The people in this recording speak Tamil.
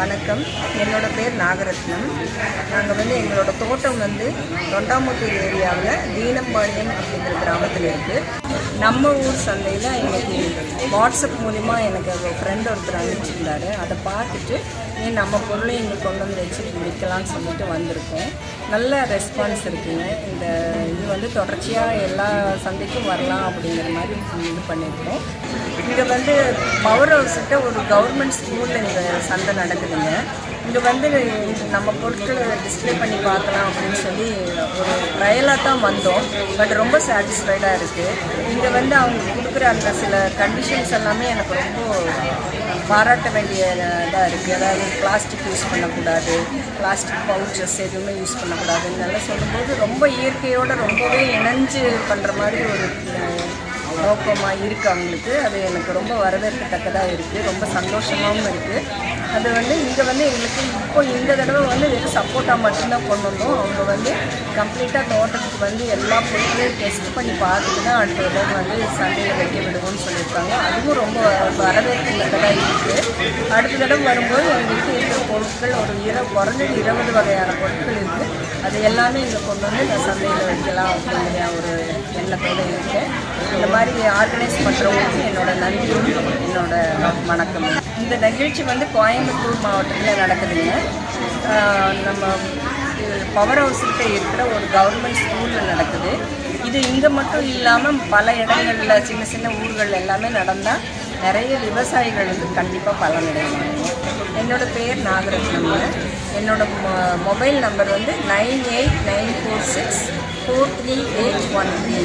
வணக்கம். என்னோட பேர் நாகரத்னம். நாங்கள் வந்து எங்களோட தோட்டம் வந்து தொண்டாமுத்தூர் ஏரியாவில் தீனம்பாளையம் அப்படிங்கிற கிராமத்தில் இருக்குது நம்ம ஊர் சந்தையில் எனக்கு வாட்ஸ்அப் மூலிமா எனக்கு ஒரு ஃப்ரெண்ட் ஒருத்தர் அனுப்பிச்சிருந்தாரு. அதை பார்த்துட்டு ஏன் நம்ம பொருளை இங்கே கொண்டு வந்து வச்சு விற்கலாம்னு சொல்லிட்டு வந்திருக்கோம். நல்ல ரெஸ்பான்ஸ் இருக்குங்க. இந்த இது வந்து தொடர்ச்சியாக எல்லா சந்தைக்கும் வரலாம் அப்படிங்கிற மாதிரி இது பண்ணியிருக்கோம். இங்கே வந்து பவர் ஹவுஸ்கிட்ட ஒரு கவர்மெண்ட் ஸ்கூலில் இந்த சந்தை நடக்குதுங்க இங்கே வந்து நம்ம பொருட்களை டிஸ்ப்ளே பண்ணி பார்க்கலாம் அப்படின்னு சொல்லி ஒரு ட்ரையலாக தான் வந்தோம். பட் ரொம்ப சாட்டிஸ்ஃபைடாக இருக்குது இங்கே வந்து அவங்க கொடுக்குற அந்த சில கண்டிஷன்ஸ் எல்லாமே எனக்கு ரொம்ப பாராட்ட வேண்டிய இதாக இருக்குது அதாவது பிளாஸ்டிக் யூஸ் பண்ணக்கூடாது பிளாஸ்டிக் பவுச்சஸ் எதுவுமே யூஸ் பண்ணக்கூடாதுன்னு எல்லாம் சொல்லும்போது ரொம்ப இயற்கையோடு ரொம்பவே இணைஞ்சு பண்ணுற மாதிரி ஒரு நோக்கமாக இருக்குது அவங்களுக்கு. அது எனக்கு ரொம்ப வரவேற்கத்தக்கதாக இருக்குது ரொம்ப சந்தோஷமாகவும் இருக்குது அது வந்து இங்கே வந்து எங்களுக்கு இப்போ இந்த தடவை வந்து வெறும் சப்போர்ட்டாக மட்டும்தான் கொண்டு வந்தோம். அவங்க வந்து கம்ப்ளீட்டாக தோட்டத்துக்கு வந்து எல்லா பொருட்களையும் டெஸ்ட் பண்ணி பார்த்துட்டு தான் அடுத்த தடவை வந்து சந்தையில் வைக்க விடுவோம்னு சொல்லியிருக்காங்க. அதுவும் ரொம்ப வரவேற்கத்தக்கதாக இருக்குது அடுத்த தடவை வரும்போது எங்களுக்கு இருக்கிற பொருட்கள் ஒரு இர குறைஞ்சது இருபது வகையான பொருட்கள் இருக்குது அது எல்லாமே இங்கே கொண்டு வந்து இந்த சந்தையில் வைக்கலாம் அப்படிங்கிற ஒரு எண்ணத்தோடு இருக்கேன். மாதிரி ஆர்கனைஸ் பண்ணுறவங்களுக்கு என்னோட நன்றியும் என்னோட வணக்கம் இந்த நிகழ்ச்சி வந்து கோயம்புத்தூர் மாவட்டத்தில் நடக்குதுங்க. நம்ம பவர் ஹவுஸ்கிட்ட இருக்கிற ஒரு கவர்மெண்ட் ஸ்கூலில் நடக்குது. இது இங்கே மட்டும் இல்லாமல் பல இடங்களில் சின்ன சின்ன ஊர்கள் எல்லாமே நடந்தால் நிறைய விவசாயிகள் வந்து கண்டிப்பாக பலனடைவாங்க என்னோடய பேர் நாகரத்னம்ங்க என்னோட மொ- மொபைல் நம்பர் வந்து nine eight nine four six four three eight one three